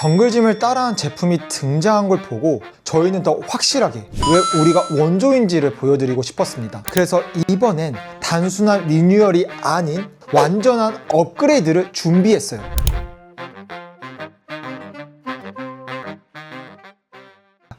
정글짐을 따라한 제품이 등장한 걸 보고 저희는 더 확실하게 왜 우리가 원조인지를 보여드리고 싶었습니다. 그래서 이번엔 단순한 리뉴얼이 아닌 완전한 업그레이드를 준비했어요.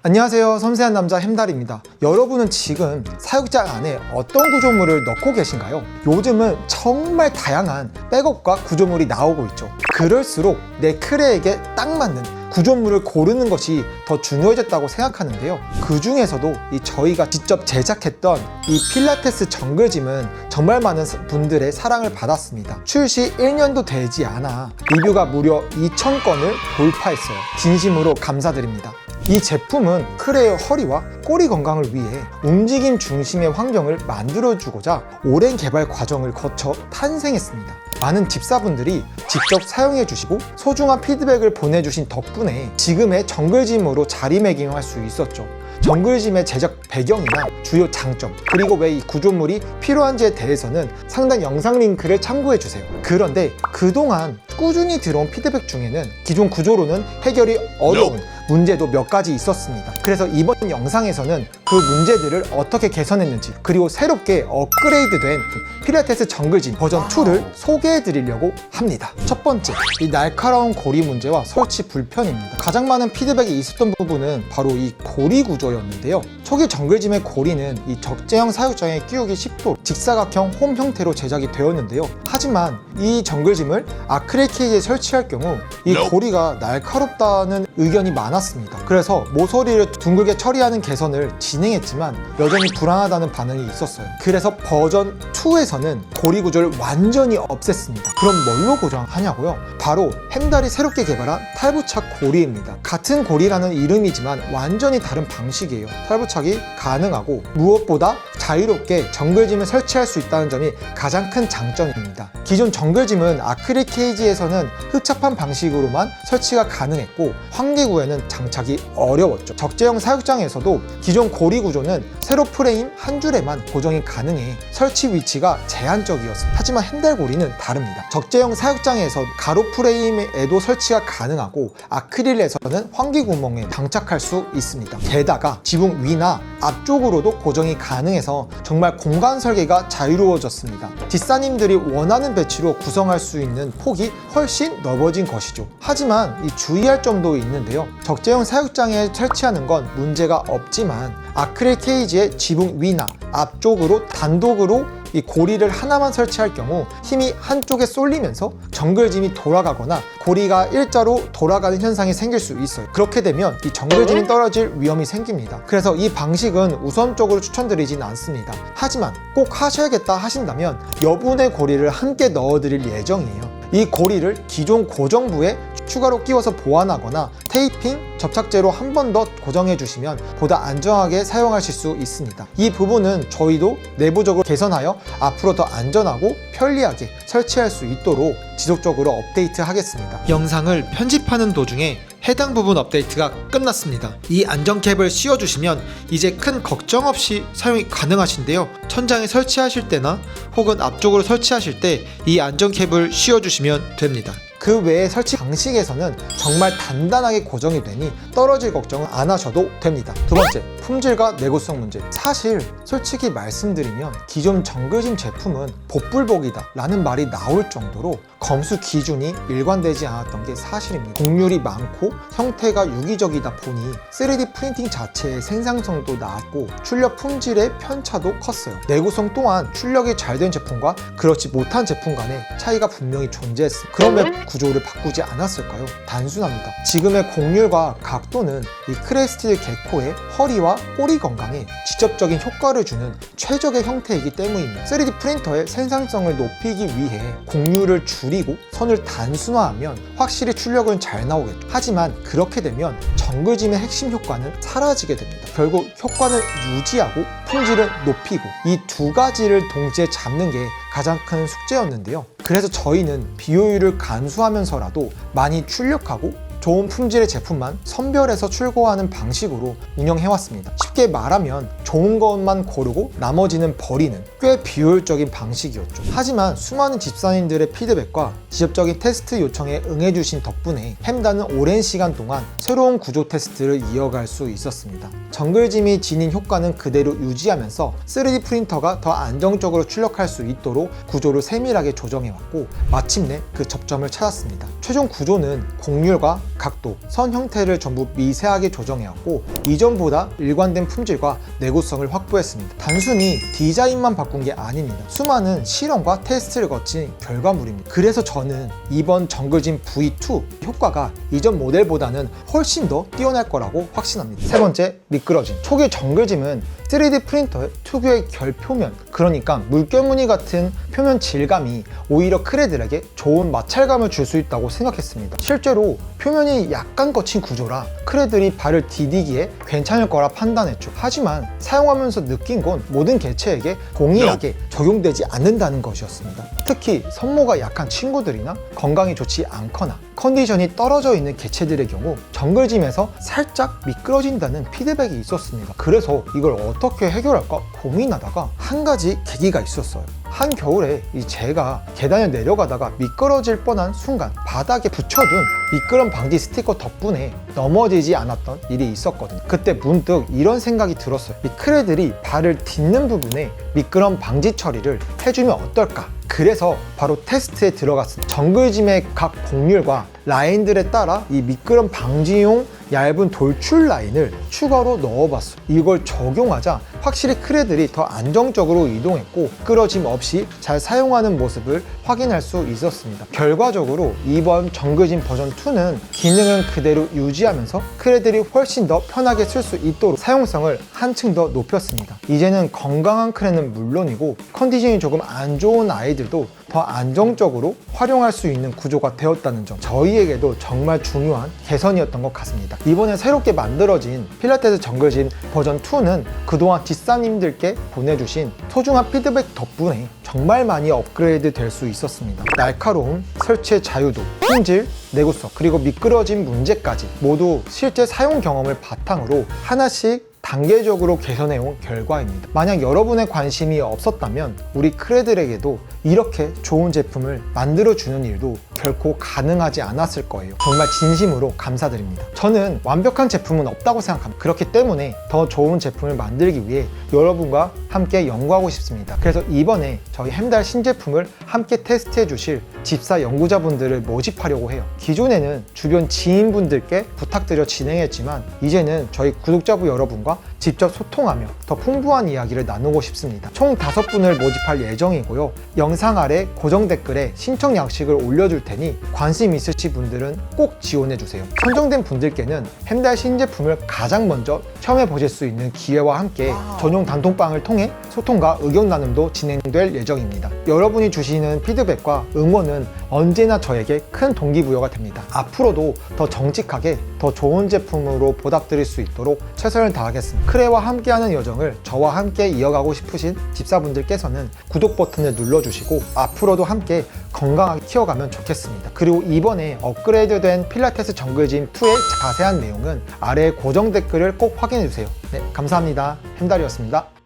안녕하세요. 섬세한 남자 햄달입니다. 여러분은 지금 사육장 안에 어떤 구조물을 넣고 계신가요? 요즘은 정말 다양한 백업과 구조물이 나오고 있죠. 그럴수록 내 크레에게 딱 맞는 구조물을 고르는 것이 더 중요해졌다고 생각하는데요. 그 중에서도 이 저희가 직접 제작했던 이 필라테스 정글짐은 정말 많은 분들의 사랑을 받았습니다. 출시 1년도 되지 않아 리뷰가 무려 2,000건을 돌파했어요. 진심으로 감사드립니다. 이 제품은 크레의 허리와 꼬리 건강을 위해 움직임 중심의 환경을 만들어주고자 오랜 개발 과정을 거쳐 탄생했습니다. 많은 집사분들이 직접 사용해 주시고 소중한 피드백을 보내주신 덕분에 지금의 정글짐으로 자리매김할 수 있었죠. 정글짐의 제작 배경이나 주요 장점 그리고 왜 이 구조물이 필요한지에 대해서는 상단 영상 링크를 참고해 주세요. 그런데 그동안 꾸준히 들어온 피드백 중에는 기존 구조로는 해결이 어려운 문제도 몇 가지 있었습니다. 그래서 이번 영상에서는 그 문제들을 어떻게 개선했는지 그리고 새롭게 업그레이드된 필라테스 정글짐 버전 2를 소개해 드리려고 합니다. 첫 번째, 이 날카로운 고리 문제와 설치 불편입니다. 가장 많은 피드백이 있었던 부분은 바로 이 고리 구조였는데요. 초기 정글짐의 고리는 이 적재형 사육장에 끼우기 쉽도록 직사각형 홈 형태로 제작이 되었는데요. 하지만 이 정글짐을 아크릴 케이지에 설치할 경우 이 고리가 날카롭다는 의견이 많았습니다. 그래서 모서리를 둥글게 처리하는 개선을 진행했지만 여전히 불안하다는 반응이 있었어요. 그래서 버전 2에서는 고리 구조를 완전히 없앴습니다. 그럼 뭘로 고정하냐고요? 바로 햄달이 새롭게 개발한 탈부착 고리입니다. 같은 고리라는 이름이지만 완전히 다른 방식이에요. 탈부착이 가능하고 무엇보다 자유롭게 정글짐을 설치할 수 있다는 점이 가장 큰 장점입니다. 기존 정글짐은 아크릴 케이지에서는 흡착판 방식으로만 설치가 가능했고 환기구에는 장착이 어려웠죠. 적재형 사육장에서도 기존 고리 구조는 세로 프레임 한 줄에만 고정이 가능해 설치 위치가 제한적이었습니다. 하지만 핸들 고리는 다릅니다. 적재형 사육장에서 가로 프레임에도 설치가 가능하고 아크릴에서는 환기 구멍에 장착할 수 있습니다. 게다가 지붕 위나 앞쪽으로도 고정이 가능해서 정말 공간 설계가 자유로워졌습니다. 뒷사님들이 원하는 배치로 구성할 수 있는 폭이 훨씬 넓어진 것이죠. 하지만 이 주의할 점도 있는데요. 적재형 사육장에 설치하는 건 문제가 없지만 아크릴 케이지 의 지붕 위나 앞쪽으로 단독으로 이 고리를 하나만 설치할 경우 힘이 한쪽에 쏠리면서 정글짐이 돌아가거나 고리가 일자로 돌아가는 현상이 생길 수 있어요. 그렇게 되면 이 정글짐이 떨어질 위험이 생깁니다. 그래서 이 방식은 우선적으로 추천드리진 않습니다. 하지만 꼭 하셔야겠다 하신다면 여분의 고리를 함께 넣어드릴 예정이에요. 이 고리를 기존 고정부에 추가로 끼워서 보완하거나 테이핑, 접착제로 한 번 더 고정해 주시면 보다 안정하게 사용하실 수 있습니다. 이 부분은 저희도 내부적으로 개선하여 앞으로 더 안전하고 편리하게 설치할 수 있도록 지속적으로 업데이트 하겠습니다. 영상을 편집하는 도중에 해당 부분 업데이트가 끝났습니다. 이 안전캡을 씌워주시면 이제 큰 걱정 없이 사용이 가능하신데요. 천장에 설치하실 때나 혹은 앞쪽으로 설치하실 때 이 안전캡을 씌워주시면 됩니다. 그 외의 설치 방식에서는 정말 단단하게 고정이 되니 떨어질 걱정은 안 하셔도 됩니다. 두 번째, 품질과 내구성 문제. 사실 솔직히 말씀드리면 기존 정글짐 제품은 복불복이다 라는 말이 나올 정도로 검수 기준이 일관되지 않았던 게 사실입니다. 곡률이 많고 형태가 유기적이다 보니 3D 프린팅 자체의 생산성도 낮고 출력 품질의 편차도 컸어요. 내구성 또한 출력이 잘 된 제품과 그렇지 못한 제품 간의 차이가 분명히 존재했습니다. 그러면 구조를 바꾸지 않았을까요? 단순합니다. 지금의 곡률과 각도는 이 크레스티드 개코의 허리와 꼬리 건강에 직접적인 효과를 주는 최적의 형태이기 때문입니다. 3D 프린터의 생산성을 높이기 위해 곡률을 줄이고 선을 단순화하면 확실히 출력은 잘 나오겠죠. 하지만 그렇게 되면 정글짐의 핵심 효과는 사라지게 됩니다. 결국 효과는 유지하고 품질은 높이고 이 두 가지를 동시에 잡는 게 가장 큰 숙제였는데요. 그래서 저희는 비효율을 간수하면서라도 많이 출력하고 좋은 품질의 제품만 선별해서 출고하는 방식으로 운영해왔습니다. 쉽게 말하면 좋은 것만 고르고 나머지는 버리는 꽤 비효율적인 방식이었죠. 하지만 수많은 집사님들의 피드백과 지속적인 테스트 요청에 응해주신 덕분에 햄다는 오랜 시간 동안 새로운 구조 테스트를 이어갈 수 있었습니다. 정글짐이 지닌 효과는 그대로 유지하면서 3D 프린터가 더 안정적으로 출력할 수 있도록 구조를 세밀하게 조정해왔고 마침내 그 접점을 찾았습니다. 최종 구조는 곡률과 각도, 선 형태를 전부 미세하게 조정해왔고 이전보다 일관된 품질과 내구성을 확보했습니다. 단순히 디자인만 바꾼 게 아닙니다. 수많은 실험과 테스트를 거친 결과물입니다. 그래서 저는 이번 정글짐 V2 효과가 이전 모델보다는 훨씬 더 뛰어날 거라고 확신합니다. 세 번째, 미끄러짐. 초기 정글짐은 3D 프린터의 특유의 결표면, 그러니까 물결무늬 같은 표면 질감이 오히려 크레들에게 좋은 마찰감을 줄 수 있다고 생각했습니다. 실제로 표면이 약간 거친 구조라 크레들이 발을 디디기에 괜찮을 거라 판단했죠. 하지만 사용하면서 느낀 건 모든 개체에게 동일하게 적용되지 않는다는 것이었습니다. 특히 선모가 약한 친구들이나 건강이 좋지 않거나 컨디션이 떨어져 있는 개체들의 경우 정글짐에서 살짝 미끄러진다는 피드백이 있었습니다. 그래서 이걸 어떻게 해결할까 고민하다가 한 가지 계기가 있었어요. 한겨울에 이 제가 계단을 내려가다가 미끄러질 뻔한 순간 바닥에 붙여둔 미끄럼 방지 스티커 덕분에 넘어지지 않았던 일이 있었거든요. 그때 문득 이런 생각이 들었어요. 이 크레들이 발을 딛는 부분에 미끄럼 방지 처리를 해주면 어떨까? 그래서 바로 테스트에 들어갔습니다. 정글짐의 각 곡률과 라인들에 따라 이 미끄럼 방지용 얇은 돌출 라인을 추가로 넣어봤어요. 이걸 적용하자 확실히 크레들이 더 안정적으로 이동했고 끌어짐 없이 잘 사용하는 모습을 확인할 수 있었습니다. 결과적으로 이번 정글짐 버전 2는 기능은 그대로 유지하면서 크레들이 훨씬 더 편하게 쓸 수 있도록 사용성을 한층 더 높였습니다. 이제는 건강한 크레는 물론이고 컨디션이 조금 안 좋은 아이들도 더 안정적으로 활용할 수 있는 구조가 되었다는 점 저희에게도 정말 중요한 개선이었던 것 같습니다 이번에 새롭게 만들어진 필라테스 정글짐 버전 2는 그동안 뒷사님들께 보내주신 소중한 피드백 덕분에 정말 많이 업그레이드 될 수 있었습니다 날카로움, 설치의 자유도, 품질, 내구성 그리고 미끄러진 문제까지 모두 실제 사용 경험을 바탕으로 하나씩 단계적으로 개선해온 결과입니다. 만약 여러분의 관심이 없었다면 우리 크레들에게도 이렇게 좋은 제품을 만들어주는 일도 결코 가능하지 않았을 거예요. 정말 진심으로 감사드립니다. 저는 완벽한 제품은 없다고 생각합니다. 그렇기 때문에 더 좋은 제품을 만들기 위해 여러분과 함께 연구하고 싶습니다. 그래서 이번에 저희 햄달 신제품을 함께 테스트해 주실 집사 연구자분들을 모집하려고 해요. 기존에는 주변 지인분들께 부탁드려 진행했지만 이제는 저희 구독자부 여러분과 직접 소통하며 더 풍부한 이야기를 나누고 싶습니다. 총 다섯 분을 모집할 예정이고요. 영상 아래 고정 댓글에 신청 양식을 올려줄 테니 관심 있으신 분들은 꼭 지원해 주세요. 선정된 분들께는 햄달 신제품을 가장 먼저 체험해 보실 수 있는 기회와 함께 전용 단톡방을 통해 소통과 의견 나눔도 진행될 예정입니다. 여러분이 주시는 피드백과 응원은 언제나 저에게 큰 동기부여가 됩니다. 앞으로도 더 정직하게 더 좋은 제품으로 보답드릴 수 있도록 최선을 다하겠습니다. 크레와 함께하는 여정을 저와 함께 이어가고 싶으신 집사분들께서는 구독 버튼을 눌러주시고 앞으로도 함께 건강하게 키워가면 좋겠습니다. 그리고 이번에 업그레이드된 필라테스 정글짐 2의 자세한 내용은 아래 고정 댓글을 꼭 확인해 주세요. 네, 감사합니다. 햄달이었습니다.